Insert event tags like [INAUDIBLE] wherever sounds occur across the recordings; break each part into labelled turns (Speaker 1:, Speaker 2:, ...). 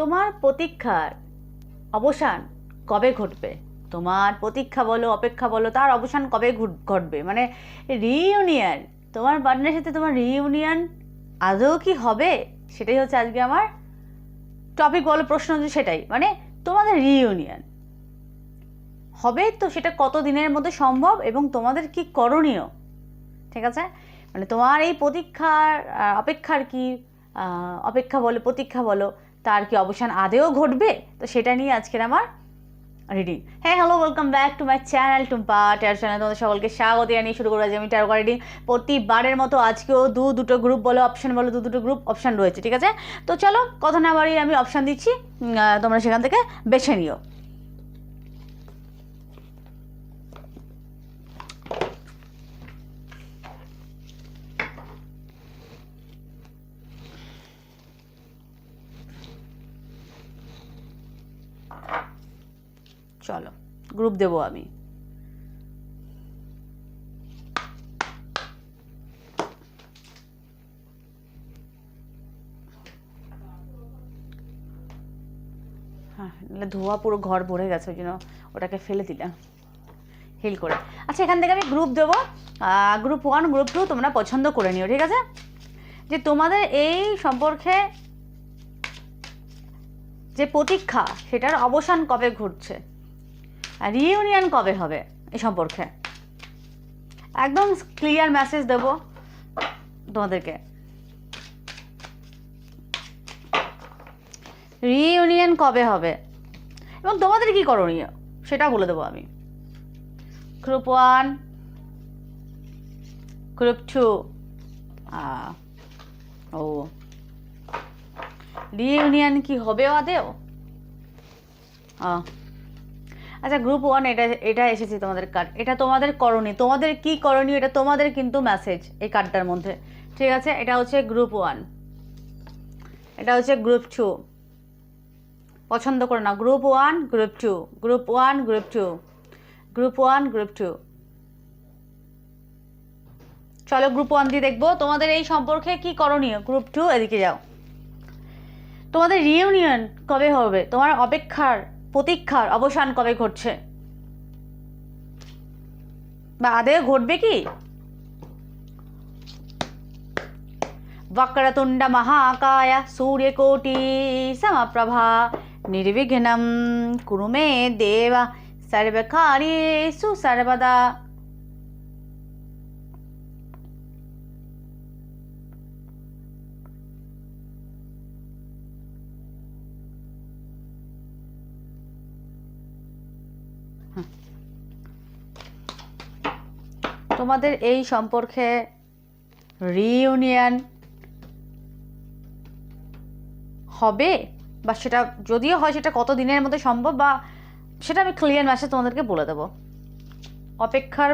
Speaker 1: তোমার প্রতীক্ষার অবসান কবে ঘটবে? তোমার প্রতীক্ষা বলো, অপেক্ষা বলো, তার অবসান কবে ঘটবে? মানে রিইউনিয়ন তোমার পার্টনারের সাথে তোমার রিইউনিয়ন আদৌ কি হবে? সেটাই হচ্ছে আজকে আমার টপিক বলো, প্রশ্ন সেটাই। মানে তোমাদের রিইউনিয়ন হবে তো সেটা কত দিনের মধ্যে সম্ভব এবং তোমাদের কি করণীয়? ঠিক আছে? মানে তোমার এই প্রতীক্ষার অপেক্ষার কি? অপেক্ষা বলো, প্রতীক্ষা বলো তার কি অবসান আদেও ঘটবে? তো সেটা নিয়ে আজকের আমার রিডিং হ্যাঁ hello welcome back to my channel Tumpa ট্যার channel তোমাদের সকলকে স্বাগত জানিয়ে শুরু করে আমি ট্যারো রিডিং প্রতিবারের মতো আজকেও দু দুটো গ্রুপ বলো অপশান বলো, দু দুটো গ্রুপ অপশান রয়েছে, ঠিক আছে? তো চলো, কথা না বাড়িয়ে আমি অপশান দিচ্ছি। তোমরা সেখান থেকে বেছে নিও। গ্রুপ দেবো আমি। হ্যাঁ ধোয়া পুরো ঘর ভরে গেছে, ওই জন্য ওটাকে ফেলে দিলাম। হিল করে। আচ্ছা এখান থেকে আমি গ্রুপ দেবো। গ্রুপ ওয়ান গ্রুপ টু তোমরা পছন্দ করে নিও, ঠিক আছে? যে তোমাদের এই সম্পর্কে যে প্রতীক্ষা, সেটার অবসান কবে ঘটছে? আর রিইউনিয়ন কবে হবে এ সম্পর্কে? একদম ক্লিয়ার মেসেজ দেব তোমাদেরকে। রিইউনিয়ন কবে হবে? এবং তোমাদের কি করণীয়? সেটা বলে দেবো আমি। গ্রুপ ওয়ান গ্রুপ টু ও। রিইউনিয়ন কি হবে, আদেও? আহ আচ্ছা গ্রুপ ওয়ান এটা এটা এসেছে তোমাদের কার্ড এটা তোমাদের করণীয়। তোমাদের কি করণীয়, এটা তোমাদের কিন্তু মেসেজ এই কার্ডটার মধ্যে। ঠিক আছে? এটা হচ্ছে গ্রুপ ওয়ান এটা হচ্ছে গ্রুপ টু পছন্দ করে না। Group one group two group one group two group one group two চলো গ্রুপ ওয়ান দিয়ে দেখব। তোমাদের এই সম্পর্কে কি করণীয়? গ্রুপ টু এদিকে যাও। তোমাদের রিইউনিয়ন কবে হবে? তোমার অপেক্ষার প্রতীক্ষার অবসান কবে ঘটছে? বা আদে ঘটবে কি? বক্রতুণ্ড মহাকায় সূর্যকোটি সমপ্রভা নির্বিঘ্নম কুরুমে দেব। সর্বকারী সুসর্বদা তোমাদের এই সম্পর্কে রিইউনিয়ন হবে? বা সেটা যদিও হয়, সেটা কত দিনের মধ্যে সম্ভব? বা সেটা আমি ক্লিয়ার ম্যাসেজ তোমাদেরকে বলে দেবো। অপেক্ষার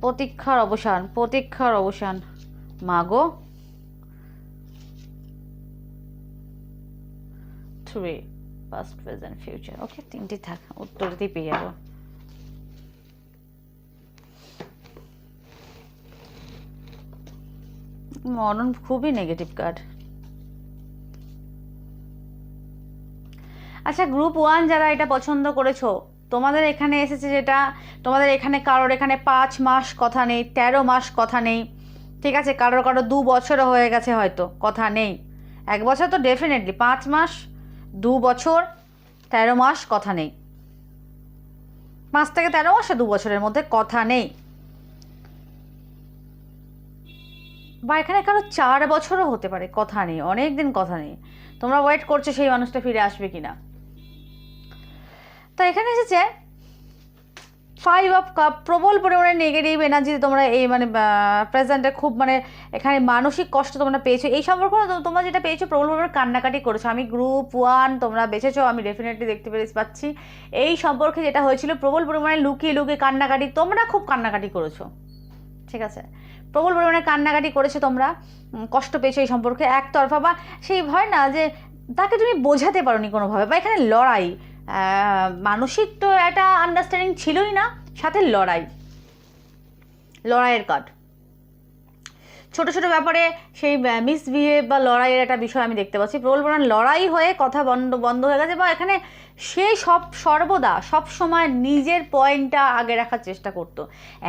Speaker 1: প্রতীক্ষার অবসান প্রতীক্ষার অবসান মাগো। Three past present future okay তিনটি থাক উত্তরতেই পেয়ে যাব। মরণ খুবই নেগেটিভ কার্ড আচ্ছা গ্রুপ ওয়ান যারা এটা পছন্দ করেছ, তোমাদের এখানে এসেছে যেটা, তোমাদের এখানে কারোর এখানে পাঁচ মাস কথা নেই, তেরো মাস কথা নেই, ঠিক আছে? কারোর কারও দু বছরও হয়ে গেছে হয়তো, কথা নেই। এক বছর তো ডেফিনেটলি পাঁচ মাস, দু বছর, তেরো মাস কথা নেই। পাঁচ থেকে তেরো মাসে দু বছরের মধ্যে কথা নেই। বা এখানে কারও চার বছরও হতে পারে, কথা নেই অনেক দিন কথা নেই। তোমরা ওয়েট করছ সেই মানুষটা ফিরে আসবে কি না তো এখানে এসেছে ফাইভ অফ কাপ প্রবল পরিমাণে নেগেটিভ এনার্জি তোমরা এই মানে প্রেজেন্টে খুব মানে এখানে মানসিক কষ্ট তোমরা পেয়েছ। এই সম্পর্কে তোমরা যেটা পেয়েছ, প্রবল পরিমাণে কান্নাকাটি করেছ। আমি গ্রুপ ওয়ান তোমরা বেছেছো, আমি ডেফিনেটলি দেখতে পেরে পাচ্ছি। এই সম্পর্কে যেটা হয়েছিল, প্রবল পরিমাণে লুকিয়ে লুকিয়ে কান্নাকাটি, তোমরা খুব কান্নাকাটি করেছ। ঠিক আছে? প্রবল পরিমাণে কান্নাকাটি করেছ তোমরা কষ্ট পেয়েছ এই সম্পর্কে একতরফা বা সেই ভয় না যে তাকে তুমি বোঝাতে পারোনি কোনোভাবে বা এখানে লড়াই মানসিক তো একটা আন্ডারস্ট্যান্ডিং ছিলই না, সাথে লড়াই, লড়াইয়ের কার্ড ছোট ছোট ব্যাপারে সেই মিসবিহেভ বা লড়াইয়ের একটা বিষয় আমি দেখতে পাচ্ছি। প্রবল পরিমাণ লড়াই হয়ে কথা বন্ধ বন্ধ হয়ে গেছে বা এখানে সে সব সর্বদা সব সময় নিজের পয়েন্টটা আগে রাখার চেষ্টা করতো।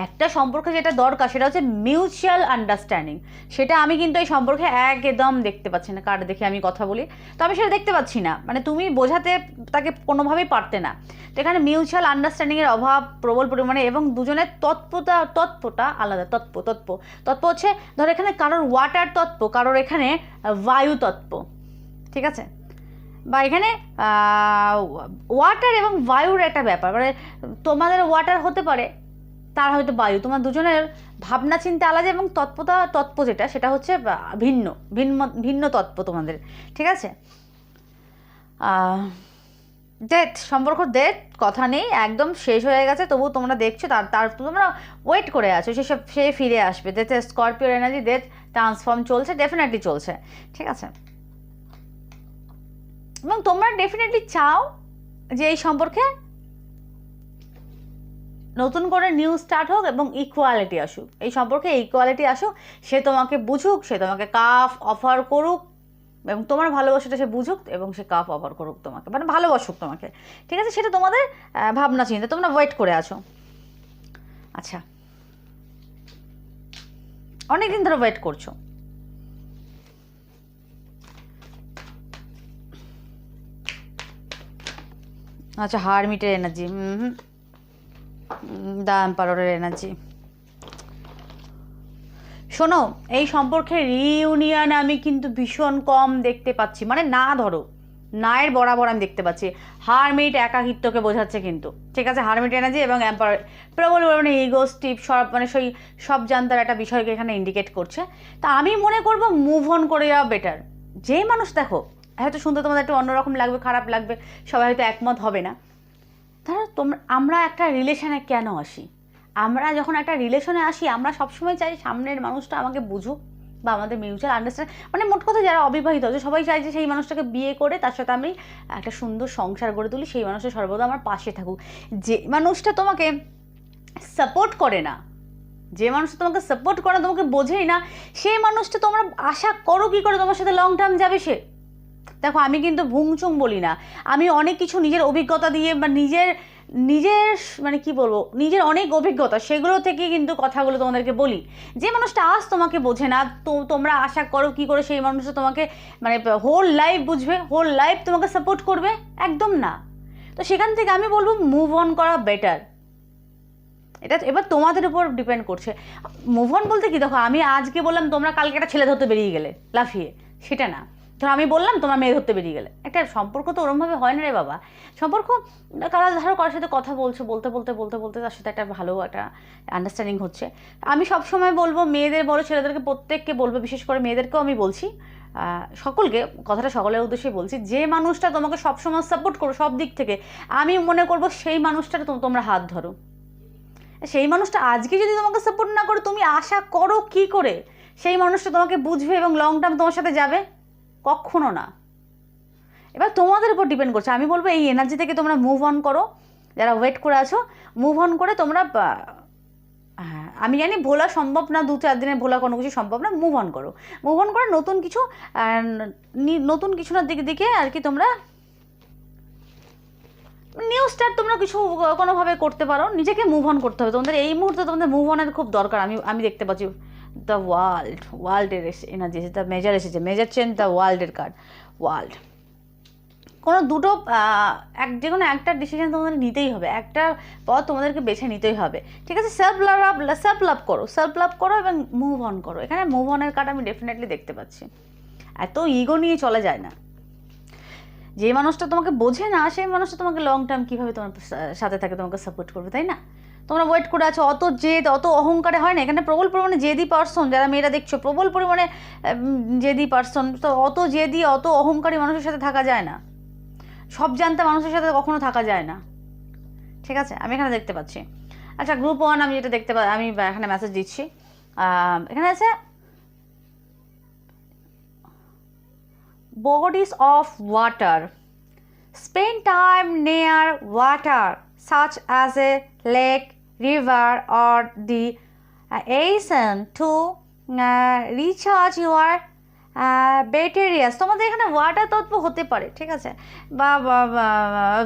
Speaker 1: একটা সম্পর্কে যেটা দরকার সেটা হচ্ছে মিউচুয়াল আন্ডারস্ট্যান্ডিং সেটা আমি কিন্তু এই সম্পর্কে একদম দেখতে পাচ্ছি না, কার দেখে আমি কথা বলি। তো আমি সেটা দেখতে পাচ্ছি না। মানে তুমি বোঝাতে তাকে কোনোভাবেই পারতে না। তো এখানে মিউচুয়াল আন্ডারস্ট্যান্ডিংয়ের অভাব, প্রবল পরিমাণে এবং দুজনের তৎপতা তৎপটা আলাদা, তৎপ তৎপ। তৎপ হচ্ছে, ধর এখানে কারোর ওয়াটার তৎপ, কারোর এখানে বায়ু তৎপ। ঠিক আছে? বা এখানে ওয়াটার এবং বায়ুর একটা ব্যাপার। মানে তোমাদের ওয়াটার হতে পারে, তার হয়তো বায়ু। তোমার দুজনের ভাবনা, চিন্তা আলাদা এবং তৎপতা তৎপ যেটা, সেটা হচ্ছে ভিন্ন ভিন্ন ভিন্ন তৎপ তোমাদের। ঠিক আছে? ডেথ সম্পর্ক ডেথ কথা নেই, একদম শেষ হয়ে গেছে। তবু তোমরা দেখছ, তার তার, তোমরা ওয়েট করে আছো সেসব সে ফিরে আসবে। Death Scorpio energy death transform চলছে ডেফিনেটলি চলছে। ঠিক আছে? এবং তোমরা ডেফিনেটলি চাও যে এই সম্পর্কে নতুন করে নিউ স্টার্ট হোক এবং ইকুয়ালিটি আসুক। এই সম্পর্কে ইকুয়ালিটি আসুক, সে তোমাকে বুঝুক, সে তোমাকে কাফ অফার করুক, এবং তোমার ভালোবাসাটা সে বুঝুক এবং সে কাপ অফার করুক তোমাকে মানে ভালোবাসুক তোমাকে। ঠিক আছে? সেটা তোমাদের ভাবনা চিন্তা। তোমরা ওয়েট করে আছো। আচ্ছা। অনেকদিন ধরে ওয়েট করছ। আচ্ছা হারমিটের এনার্জি হুম দা এম্পাররের এনার্জি শোনো, এই সম্পর্কে রিউনিয়ন আমি কিন্তু ভীষণ কম দেখতে পাচ্ছি। মানে না ধরো, নায়ের বরাবর আমি দেখতে পাচ্ছি। হারমিট একাকিত্বকে বোঝাচ্ছে কিন্তু। ঠিক আছে হারমিট এনার্জি এবং অ্যাম্পার প্রবল মানে ইগো স্টিপ সব মানে সেই সব জানতার একটা বিষয়কে এখানে ইন্ডিকেট করছে। তা আমি মনে করব মুভ অন করে যাওয়া বেটার যে মানুষ দেখো হয়তো শুনতে তোমাদের একটু অন্যরকম লাগবে, খারাপ লাগবে, সবাই হয়তো একমত হবে না। ধরো তোমরা আমরা একটা রিলেশনে কেন আসি? আমরা যখন একটা রিলেশনে আসি, আমরা সবসময় চাই সামনের মানুষটা আমাকে বুঝুক বা আমাদের মিউচুয়াল আন্ডারস্ট্যান্ড মানে মোট কথা যারা অবিবাহিত আছে সবাই চাই যে সেই মানুষটাকে বিয়ে করে, তার সাথে আমি একটা সুন্দর সংসার গড়ে তুলি, সেই মানুষটা সর্বদা আমার পাশে থাকুক। যে মানুষটা তোমাকে সাপোর্ট করে না, যে মানুষটা তোমাকে সাপোর্ট করে তোমাকে বোঝেই না, সেই মানুষটা তোমরা আশা করো কী করে তোমার সাথে লং টার্ম যাবে সে? দেখো, আমি কিন্তু ভুংচুং বলি না। আমি অনেক কিছু নিজের অভিজ্ঞতা দিয়ে বা নিজের নিজের মানে কি বলব, নিজের অনেক অভিজ্ঞতা সেগুলো থেকে কিন্তু কথাগুলো তোমাদেরকে বলি। যে মানুষটা আজ তোমাকে বোঝে না, তো তোমরা আশা করো কি করে সেই মানুষটা তোমাকে মানে হোল লাইফ বুঝবে হোল লাইফ তোমাকে সাপোর্ট করবে? একদম না। তো সেখান থেকে আমি বলব মুভ অন করা বেটার এটা এবার তোমাদের উপর ডিপেন্ড করছে। মুভ অন বলতে কি, দেখো, আমি আজকে বললাম, তোমরা কালকে একটা ছেলে ধরতে বেরিয়ে গেলে, লাফিয়ে। সেটা না। ধরো আমি বললাম তোমার মেয়ে ধরতে বেরিয়ে গেলে। একটা সম্পর্ক তো ওরমভাবে হয় না রে বাবা। সম্পর্ক কারা ধরো কারোর সাথে কথা বলছো, বলতে বলতে বলতে বলতে তার সাথে একটা ভালো একটা আন্ডারস্ট্যান্ডিং হচ্ছে। আমি সবসময় বলব মেয়েদের, বড় ছেলেদেরকে প্রত্যেককে বলব, বিশেষ করে মেয়েদেরকেও আমি বলছি। সকলকে, কথাটা সকলের উদ্দেশ্যে বলছি, যে মানুষটা তোমাকে সবসময় সাপোর্ট করো সব দিক থেকে, আমি মনে করব সেই মানুষটার তোমরা হাত ধরো। সেই মানুষটা আজকে যদি তোমাকে সাপোর্ট না করে, তুমি আশা করো কি করে? সেই মানুষটা তোমাকে বুঝবে এবং লং টার্ম তোমার সাথে যাবে। কখনো না। এবার তোমাদের উপর ডিপেন্ড করছে। আমি বলব, এই এনার্জি থেকে তোমরা মুভ অন করো। যারা ওয়েট করে আছো মুভ অন করে তোমরা হ্যাঁ আমি জানি ভোলা সম্ভব না, দু চার দিনে ভোলা কোনো কিছু সম্ভব না মুভ অন করো। মুভ অন করে নতুন কিছু নতুন কিছু না দিকে দিকে আর কি তোমরা নিউ স্টার্ট তোমরা কিছু কোনোভাবে করতে পারো, নিজেকে মুভ অন করতে হবে। তোমাদের এই মুহূর্তে তোমাদের মুভ অনের খুব দরকার, আমি আমি দেখতে পাচ্ছি। দ্য ওয়ার্ল্ড ওয়ার্ল্ডের এসে এনার্জি এসেছে দ্য মেজার এসেছে মেজার চেন দ্য ওয়ার্ল্ডের কার্ড ওয়ার্ল্ড কোনো দুটো এক যে কোনো একটা ডিসিশন তোমাদের নিতেই হবে, একটা পথ তোমাদেরকে বেছে নিতেই হবে। ঠিক আছে? সেলফ লাভ সেলফ লাভ করো সেলফ লাভ করো এবং মুভ অন করো। এখানে মুভ অনের কার্ড আমি ডেফিনেটলি দেখতে পাচ্ছি। এত ইগো নিয়ে চলে যায় না। যে মানুষটা তোমাকে বোঝে না, সেই মানুষটা তোমাকে লং টার্ম কীভাবে তোমার সাথে থাকে, তোমাকে সাপোর্ট করবে, তাই না? তোমরা ওয়েট করে আছো, অত জেদ, অত অহংকারে হয় না, এখানে প্রবল পরিমাণে জেদি পার্সন যারা মেয়েরা দেখছ, প্রবল পরিমাণে জেদি পার্সন তো অত জেদি, অত অহংকারী মানুষের সাথে থাকা যায় না। সব জানতে মানুষের সাথে কখনো থাকা যায় না। ঠিক আছে? আমি এখানে দেখতে পাচ্ছি। আচ্ছা গ্রুপ ওয়ান আমি যেটা দেখতে পা, আমি এখানে মেসেজ দিচ্ছি। এখানে আছে bodies of water. Spend time near water such as a lake, river or the uh, ocean to uh, recharge your ব্যাটেরিয়াস তোমাদের এখানে ওয়াটার তত্ত্ব হতে পারে, ঠিক আছে? বা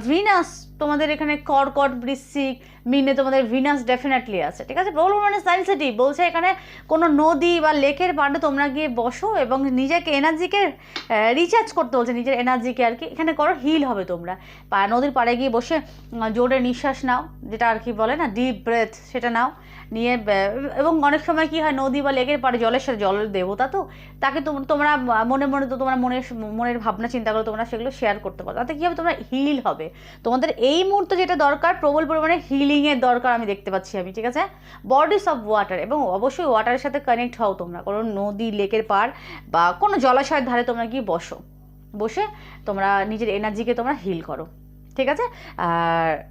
Speaker 1: ভিনাস তোমাদের এখানে কর্কট, বৃশ্চিক মিনে তোমাদের ভিনাস ডেফিনেটলি আছে, ঠিক আছে? বলব মানে সেন্সিটিভ বলছে এখানে কোনো নদী বা লেকের পাড়ে তোমরা গিয়ে বসো এবং নিজেকে এনার্জিকে রিচার্জ করতে বলছে, নিজের এনার্জিকে আর কি। এখানে করো হিল হবে তোমরা। নদীর পাড়ে গিয়ে বসে জোরে নিঃশ্বাস নাও, যেটা আর কি বলে না ডিপ ব্রেথ সেটা নাও। নিয়ে এবং অনেক সময় কি হয়, নদী বা লেকের পাড়ে জলের সাথে জলের দেবতা তো, তাকে তোম- তোমরা মনে মনে তো তোমরা মনের মনের ভাবনা, চিন্তা করে তোমরা সেগুলো শেয়ার করতে পারো। তাতে কী হবে? তোমরা হিল হবে। তোমাদের এই মুহূর্তে যেটা দরকার, প্রবল পরিমাণে হিলিংয়ের দরকার আমি দেখতে পাচ্ছি আমি, ঠিক আছে? বডিস অফ ওয়াটার এবং অবশ্যই ওয়াটারের সাথে কানেক্ট হও তোমরা। কোনো নদী, লেকের পাড় বা কোনো জলাশয়ের ধারে তোমরা গিয়ে বসো। বসে তোমরা নিজের এনার্জিকে তোমরা হিল করো। ঠিক আছে? আর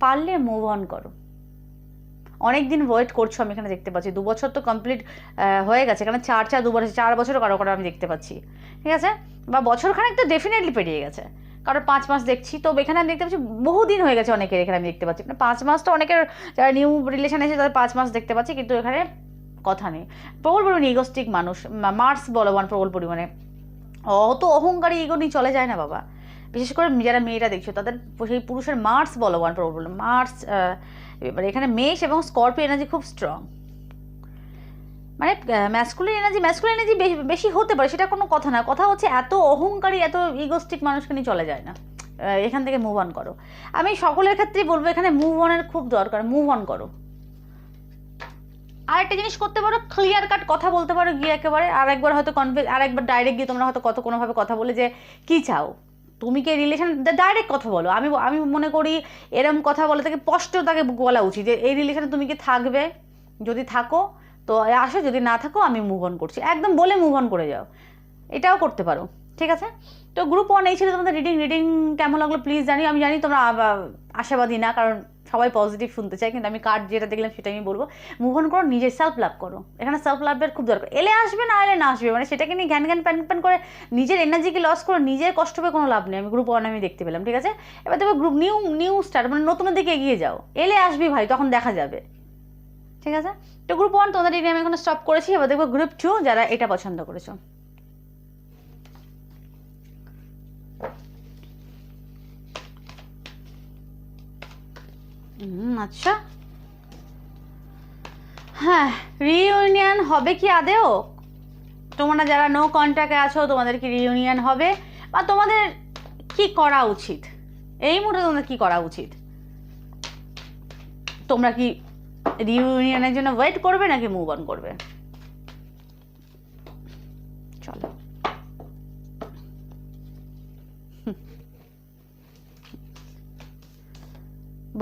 Speaker 1: পারলে মুভ অন করো। অনেক দিন ওয়েট করছ, আমি এখানে দেখতে পাচ্ছি। দু বছর তো কমপ্লিট হয়ে গেছে। এখানে চার চার, দু বছর, চার বছরও কারও কারও আমি দেখতে পাচ্ছি। ঠিক আছে? বা বছর খানেক তো ডেফিনেটলি পেরিয়ে গেছে। কারণ পাঁচ মাস দেখছি। তো এখানে আমি দেখতে পাচ্ছি, বহুদিন হয়ে গেছে অনেকের এখানে আমি দেখতে পাচ্ছি। মানে পাঁচ মাস তো অনেকের, যারা নিউ রিলেশন এসে তাদের পাঁচ মাস দেখতে পাচ্ছি। কিন্তু এখানে কথা নেই। প্রবল পরিমাণে ইগোস্টিক মানুষ। মার্স বলবান প্রবল পরিমাণে। অত অহংকারী ইগো নিয়ে চলে যায় না বাবা। বিশেষ করে যারা মেয়েরা দেখছ, তাদের সেই পুরুষের মার্স বলবান প্রবল মার্স এবার এখানে মেষ এবং স্করপিও এনার্জি খুব স্ট্রং মানে ম্যাসকুলিন এনার্জি ম্যাসকুলিন এনার্জি বেশি হতে পারে, সেটা কোনো কথা না। কথা হচ্ছে এত অহংকারী, এত ইগোস্টিক মানুষকে নিয়ে চলে যায় না। এখান থেকে মুভ অন করো। আমি সকলের ক্ষেত্রেই বলব, এখানে মুভ অনের খুব দরকার। মুভ অন করো। আরেকটা জিনিস করতে পারো ক্লিয়ার কাট কথা বলতে পারো গিয়ে একেবারে। আরেকবার হয়তো কনভে আরেকবার ডাইরেক্ট গিয়ে তোমরা হয়তো কত কোনোভাবে কথা বলে যে, কি চাও? তুমি কি রিলেশন ডাইরেক্ট কথা বলো। আমি আমি মনে করি এরম কথা বলে তাকে স্পষ্ট তাকে বলা উচিত যে, এই রিলেশনে তুমি কি থাকবে? যদি থাকো, তো আসো, যদি না থাকো, আমি মুভ অন করছি। একদম বলে মুভ অন করে যাও। এটাও করতে পারো, ঠিক আছে? তো গ্রুপ ওয়ান এই ছিল তোমাদের রিডিং রিডিং কেমন লাগল? প্লিজ জানি আমি জানি তোমরা আশাবাদী না, কারণ সবাই পজিটিভ শুনতে চায়, কিন্তু আমি কার্ড যেটা দেখলাম সেটা আমি বলব। মুভ অন করো, নিজের সেলফ লাভ করো। এখানে সেলফ লাভের খুব দরকার। এলে আসবে না, এলে না আসবে। মানে সেটাকে নিয়ে ঘ্যান ঘ্যান প্যান প্যান করে নিজের এনার্জিকে লস করে, নিজের কষ্ট পেয়ে কোনো লাভ নেই। আমি গ্রুপ ওয়ান আমি দেখতে পেলাম, ঠিক আছে? এবার দেখো গ্রুপ নিউ নিউ স্টার্ট মানে নতুনের দিকে এগিয়ে যাও। এলে আসবি ভাই, তখন দেখা যাবে। ঠিক আছে? তো গ্রুপ ওয়ান তোমাদের ডিগ্রি আমি এখন স্টপ করেছি। এবার দেখব গ্রুপ টু যারা এটা পছন্দ করেছ। আচ্ছা। হ্যাঁ রিইউনিয়ন হবে কি আদেও? তোমরা যারা নো কন্ট্যাক্টে আছো, তোমাদের কি রিইউনিয়ন হবে? বা তোমাদের কি করা উচিত? এই মুহূর্তে তোমাদের কি করা উচিত? তোমরা কি রিইউনিয়নের জন্য ওয়েট করবে নাকি মুভ অন করবে?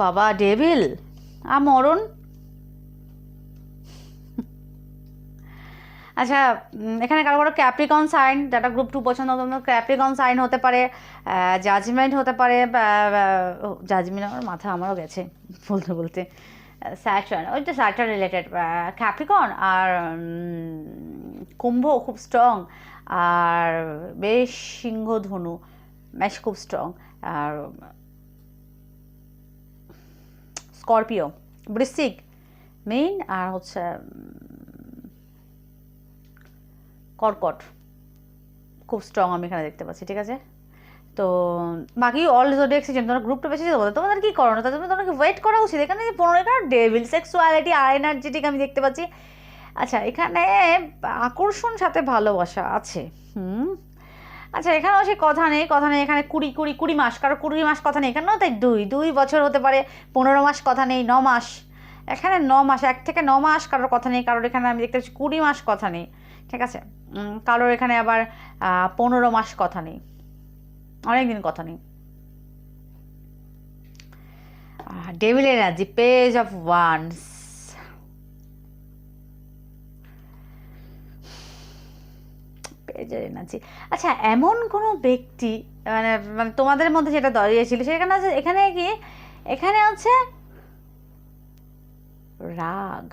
Speaker 1: বাবা, ডেভিল, আ, মরণ। আচ্ছা এখানে কারও কারও ক্যাপ্রিকন সাইন যারা গ্রুপ টু পছন্দ ক্যাপ্রিকন সাইন হতে পারে জাজমেন্ট হতে পারে জাজমেন্ট আমার মাথা আমারও গেছে, বলতে বলতে। স্যাটার্ন ওই তো স্যাটার্ন রিলেটেড ক্যাপ্রিকন আর কুম্ভ খুব স্ট্রং আর বেশ সিংহ ধনু ম্যাশ খুব স্ট্রং আর স্করপিও বৃশ্চিক মেইন আর হচ্ছে কর্কট খুব স্ট্রং আমি এখানে দেখতে পাচ্ছি, ঠিক আছে? তো, বাকি অল জোডিয়াক সিজন তোমরা গ্রুপটা বেশি তোমাদের তোমাদের কি করো না তাদের তোমাকে ওয়েট করা উচিত। এখানে যে পনেরো এখানে ডেভিল সেক্সুয়ালিটি আর এনার্জেটিক আমি দেখতে পাচ্ছি। আচ্ছা এখানে আকর্ষণ সাথে ভালোবাসা আছে। হুম? আচ্ছা এখানেও সে কথা নেই কথা নেই, এখানে কুড়ি কুড়ি কুড়ি মাস, কারও কুড়ি মাস কথা নেই, এখানেও তাই দুই দুই বছর হতে পারে, পনেরো মাস কথা নেই, ন মাস। এখানে ন মাস, এক থেকে ন মাস কারোর কথা নেই, কারোর এখানে আমি দেখতে পাচ্ছি কুড়ি মাস কথা নেই, ঠিক আছে? কারোর এখানে আবার পনেরো মাস কথা নেই অনেক দিন কথা নেই। Devil energy page of wands energy আচ্ছা এমন কোনো ব্যক্তি মানে মানে তোমাদের মধ্যে যেটা দাঁড়িয়েছিল সেখানে আছে, এখানে কি? এখানে আছে রাগ।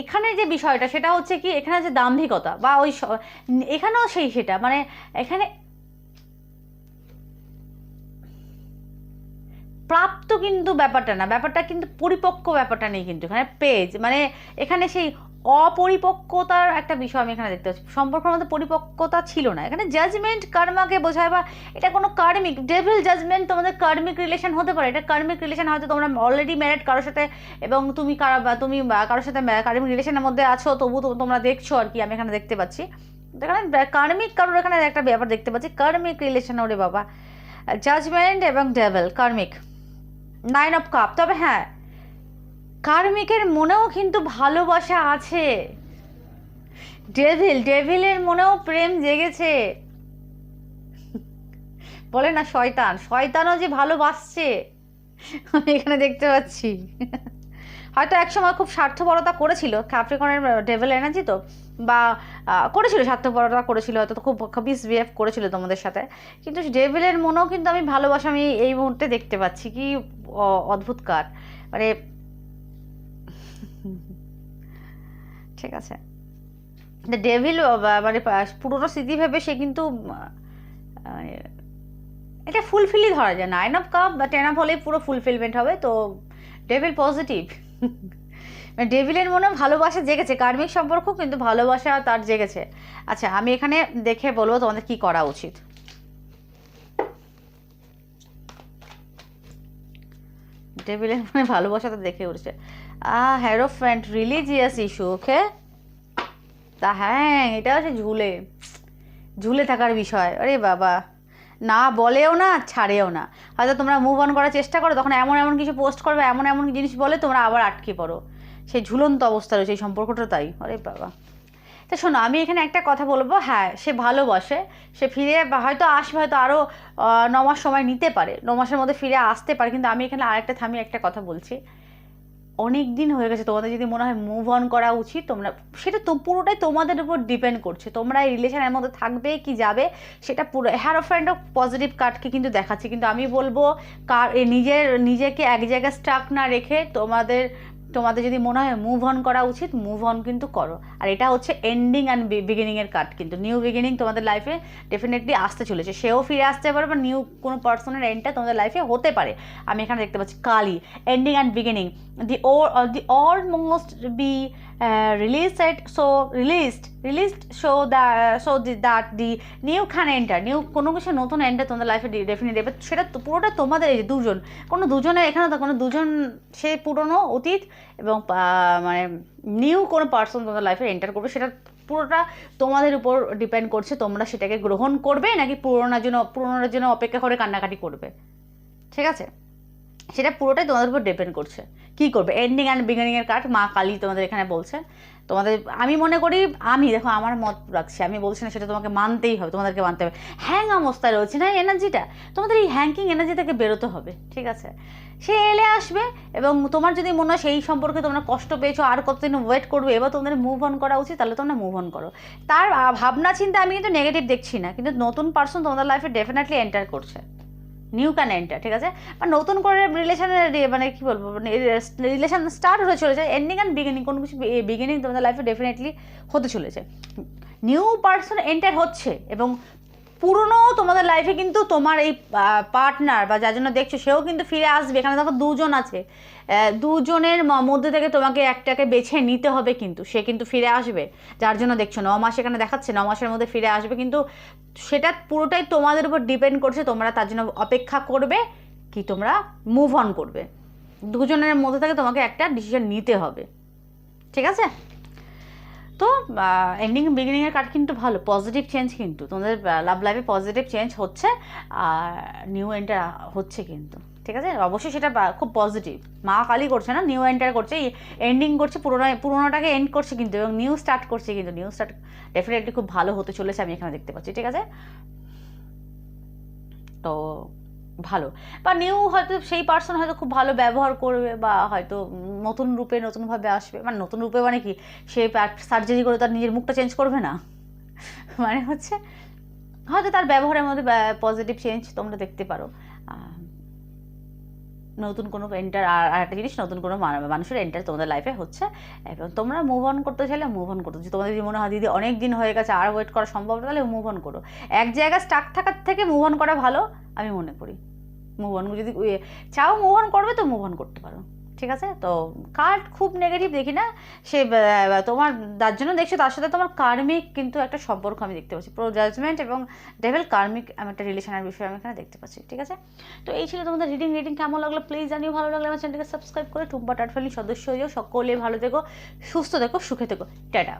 Speaker 1: এখানে যে বিষয়টা, সেটা হচ্ছে কি, এখানে যে দাম্ভিকতা, বা ওই এখানেও সেই সেটা মানে এখানে প্রাপ্ত কিন্তু ব্যাপারটা না, ব্যাপারটা কিন্তু পরিপক্ক ব্যাপারটা নেই কিন্তু, এখানে পেজ মানে এখানে সেই অপরিপক্কতার একটা বিষয় আমি এখানে দেখতে পাচ্ছি। সম্পর্কের মধ্যে পরিপক্কতা ছিল না। এখানে জাজমেন্ট কর্মাকে বোঝায় বা এটা কোনো কার্মিক ডেভিল জাজমেন্ট তোমাদের কার্মিক রিলেশন হতে পারে। এটা কার্মিক রিলেশন হয়তো তোমরা অলরেডি ম্যারেড কারোর সাথে এবং তুমি তুমি কারোর সাথে কার্মিক রিলেশনের মধ্যে আছো, তবু তোমরা দেখছ আর কি, আমি এখানে দেখতে পাচ্ছি। এখানে কার্মিক কারোর এখানে একটা ব্যাপার দেখতে পাচ্ছি। কার্মিক রিলেশন ওরে বাবা। জাজমেন্ট এবং devil karmic nine of cup তবে হ্যাঁ কার্মিকের মনেও কিন্তু ভালোবাসা আছে। ডেভিল, ডেভিলের মনেও প্রেম জেগেছে। বলে না শয়তান, শয়তানও যে ভালোবাসছে। আমি এখানে দেখতে পাচ্ছি। হয়তো একসময় খুব স্বার্থপরতা করেছিল ক্যাপ্রিকনের ডেভিল এনার্জি তো, বা করেছিল স্বার্থপরতা, করেছিল হয়তো খুব মিসবিহেভ করেছিল তোমাদের সাথে। কিন্তু ডেভিলের মনেও কিন্তু আমি ভালোবাসা, আমি এই মুহূর্তে দেখতে পাচ্ছি। কি অদ্ভুত কার মানে ঠিক আছে। ডেভিল মানে পুরোনো স্মৃতি ভেবে সে কিন্তু এটা ফুলফিলই ধরা যায়। নাইন অফ কাপ বা টেন অফ হলেই পুরো ফুলফিলমেন্ট হবে। তো ডেভিল পজিটিভ মানে ডেভিলের মনে ভালোবাসা জেগেছে। কার্মিক সম্পর্ক কিন্তু ভালোবাসা তার জেগেছে। আচ্ছা আমি এখানে দেখে বলব তোমাদের কি করা উচিত। ডেভিলের মনে ভালোবাসা তো দেখে উঠছে। আহ harrow friend religious issue okay তা হ্যাঁ এটা হচ্ছে ঝুলে। ঝুলে থাকার বিষয়। আরে বাবা, না বলেও না, ছাড়েও না। হয়তো তোমরা মুভ অন করার চেষ্টা করো, তখন এমন এমন কিছু পোস্ট করবে, এমন এমন জিনিস বলে তোমরা আবার আটকে পড়ো। সেই ঝুলন্ত অবস্থা রয়েছে, এই সম্পর্কটা তাই। আরে বাবা। তা শোনো, আমি এখানে একটা কথা বলব হ্যাঁ সে ভালোবাসে, সে ফিরে হয়তো আসবে, হয়তো আরও ন মাস সময় নিতে পারে, ন মাসের মধ্যে ফিরে আসতে পারে, কিন্তু আমি এখানে আরেকটা থামিয়ে একটা কথা বলছি। অনেক দিন হয়ে গেছে, তোমাদের যদি মনে হয় মুভ অন করা উচিত, তোমরা, সেটা তো পুরোটাই তোমাদের উপর ডিপেন্ড করছে। তোমরা এই রিলেশনের মধ্যে থাকবে কি যাবে, সেটা পুরো হ্যার অফ ফ্রেন্ড অফ পজিটিভ কার্ডকে কিন্তু দেখাচ্ছে। কিন্তু আমি বলব, কার নিজের, নিজেকে এক জায়গায় স্টাক না রেখে তোমাদের তোমাদের যদি মনে হয় মুভ অন করা উচিত মুভ অন কিন্তু করো। আর এটা হচ্ছে এন্ডিং অ্যান্ড বিগিনিংয়ের কাট কিন্তু। নিউ বিগিনিং তোমাদের লাইফে ডেফিনেটলি আসতে চলেছে। সেও ফিরে আসতে পারে বা নিউ কোনো পার্সনের এন্ডটা তোমাদের লাইফে হতে পারে। আমি এখানে দেখতে পাচ্ছি Kali. Ending and beginning the or the almost be released so released released show the show the that the new Khan enter new কোনো কিছু নতুন এন্টার তোমাদের লাইফে ডেফিনেট দেবে। সেটা পুরোটা তোমাদের এই দুজন, কোনো দুজনের এখানে তো কোনো দুজন, সে পুরনো অতীত এবং মানে নিউ কোনো পার্সন তোমাদের লাইফে এন্টার করবে। সেটা পুরোটা তোমাদের উপর ডিপেন্ড করছে, তোমরা সেটাকে গ্রহণ করবে নাকি পুরোনোর জন্য পুরোনোর জন্য অপেক্ষা করে কান্নাকাটি করবে। ঠিক আছে? সেটা পুরোটাই তোমাদের উপর ডিপেন্ড করছে। কি করবে? এন্ডিং অ্যান্ড বিগিনিংয়ের কার্ড মা কালী তোমাদের এখানে বলছে তোমাদের, আমি মনে করি, আমি দেখো, আমার মত রাখছি। আমি বলছি না সেটা তোমাকে মানতেই হবে, তোমাদেরকে মানতে হবে। হ্যাং অবস্থায় রয়েছে না এনার্জিটা তোমাদের এই হ্যাঙ্কিং এনার্জি থেকে বেরোতে হবে, ঠিক আছে? সে এলে আসবে এবং তোমার যদি মনে হয় সেই সম্পর্কে তোমরা কষ্ট পেয়েছ, আর কতদিন ওয়েট করবে, এবার তোমাদের মুভ অন করা উচিত, তাহলে তোমরা মুভ অন করো। তার ভাবনা চিন্তা আমি কিন্তু নেগেটিভ দেখছি না, কিন্তু নতুন পার্সন তোমাদের লাইফে ডেফিনেটলি এন্টার করছে। নিউ ক্যান এন্টার ঠিক আছে? বা নতুন করে রিলেশনের মানে কি বলব মানে রিলেশন স্টার্ট হয়ে চলেছে এন্ডিং অ্যান্ড বিগিনিং কোনো কিছু বিগিনিং তোমাদের লাইফে ডেফিনেটলি হতে চলেছে। নিউ পার্সন এন্টার হচ্ছে এবং পুরনো তোমাদের লাইফে কিন্তু তোমার এই পার্টনার বা যার জন্য দেখছ, সেও কিন্তু ফিরে আসবে। এখানে দেখো দুজন আছে। দুজনের মধ্যে থেকে তোমাকে একটাকে বেছে নিতে হবে কিন্তু, সে কিন্তু ফিরে আসবে। যার জন্য দেখছ, ন মাস এখানে দেখাচ্ছে, ন মাসের মধ্যে ফিরে আসবে কিন্তু সেটা পুরোটাই তোমাদের উপর ডিপেন্ড করছে, তোমরা তার জন্য অপেক্ষা করবে কি তোমরা মুভ অন করবে। দুজনের মধ্যে থেকে তোমাকে একটা ডিসিশন নিতে হবে। ঠিক আছে? তো এন্ডিং বিগিনিংয়ের কার্ড কিন্তু ভালো পজিটিভ চেঞ্জ কিন্তু, তোমাদের লাভ লাইফে পজিটিভ চেঞ্জ হচ্ছে, আর নিউ এন্টার হচ্ছে কিন্তু, ঠিক আছে? অবশ্যই সেটা খুব পজিটিভ মা কালী করছে না নিউ এন্টার করছে এন্ডিং করছে, পুরোনো, পুরোনোটাকে এন্ড করছে কিন্তু, এবং নিউ স্টার্ট করছে কিন্তু নিউ স্টার্ট ডেফিনেটলি খুব ভালো হতে চলেছে, আমি এখানে দেখতে পাচ্ছি, ঠিক আছে? তো ভালো। বা নিউ হয়তো সেই পার্সন হয়তো খুব ভালো ব্যবহার করবে বা হয়তো নতুন রূপে নতুনভাবে আসবে। মানে নতুন রূপে মানে কি? সে সার্জারি করে তার নিজের মুখটা চেঞ্জ করবে না? [LAUGHS] মানে হচ্ছে হয়তো তার ব্যবহারের মধ্যে পজিটিভ চেঞ্জ তোমরা দেখতে পারো। নতুন কোনো এন্টার আর একটা জিনিস, নতুন কোনো মানুষের এন্টার তোমাদের লাইফে হচ্ছে। এবং তোমরা মুভ অন করতে চাইলে মুভ অন করতে যদি তোমাদের যদি মনে হয়, দিদি অনেক দিন হয়ে গেছে, আর ওয়েট করা সম্ভব না, তাহলে মুভ অন করো। এক জায়গায় স্টাক থাকার থেকে মুভ অন করা ভালো, আমি মনে করি। মুভ অন যদি চাও মুভ অন করবে তো মুভ অন করতে পারো, ঠিক আছে? তো কার্ড খুব নেগেটিভ দেখি না, সে তোমার, তার জন্য দেখছ, তার সাথে তোমার কার্মিক কিন্তু একটা সম্পর্ক আমি দেখতে পাচ্ছি। প্রো জাজমেন্ট এবং ডেভেল কার্মিক একটা রিলেশনের বিষয় আমি এখানে দেখতে পাচ্ছি, ঠিক আছে? তো এই ছিল তোমাদের রিডিং রিডিং কেমন লাগল? প্লিজ জানিও, ভালো লাগল আমার চ্যানেলকে সাবস্ক্রাইব করে, টুম্পা টাটফালি সদস্য হয়েও সকলে ভালো থেকো, সুস্থ থেকো, সুখে থেকো। টাটা।